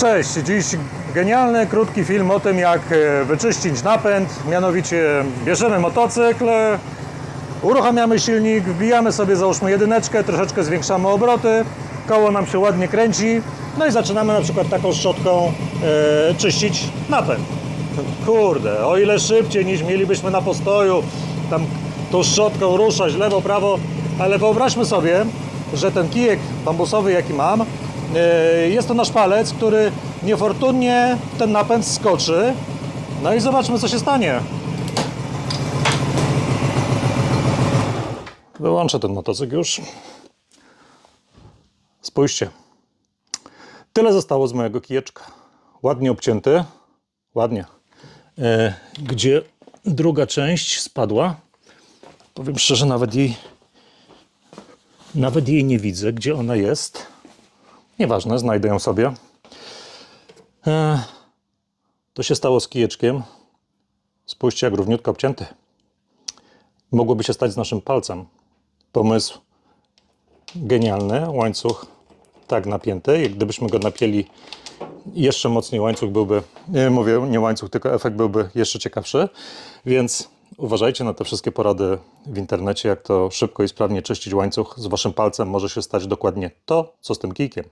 Cześć, dziś genialny, krótki film o tym, jak e, wyczyścić napęd. Mianowicie bierzemy motocykl, uruchamiamy silnik, wbijamy sobie załóżmy jedyneczkę, troszeczkę zwiększamy obroty, koło nam się ładnie kręci, no i zaczynamy na przykład taką szczotką e, czyścić napęd. Kurde, o ile szybciej niż mielibyśmy na postoju, tam tą szczotką ruszać lewo, prawo, ale wyobraźmy sobie, że ten kijek bambusowy, jaki mam, e, jest to nasz palec, który niefortunnie ten napęd skoczy. No i zobaczmy, co się stanie. Wyłączę ten motocykl już. Spójrzcie. Tyle zostało z mojego kijeczka. Ładnie obcięty. Ładnie. E, gdzie druga część spadła. Powiem szczerze, nawet jej, nawet jej nie widzę, gdzie ona jest. Nieważne, znajdę ją sobie. E, to się stało z kijeczkiem. Spójrzcie, jak równiutko obcięty. Mogłoby się stać z naszym palcem. Pomysł genialny. Łańcuch tak napięty. Jak gdybyśmy go napięli jeszcze mocniej, łańcuch byłby, nie mówię, nie łańcuch, tylko efekt byłby jeszcze ciekawszy. Więc uważajcie na te wszystkie porady w internecie, jak to szybko i sprawnie czyścić łańcuch. Z waszym palcem może się stać dokładnie to, co z tym kijkiem.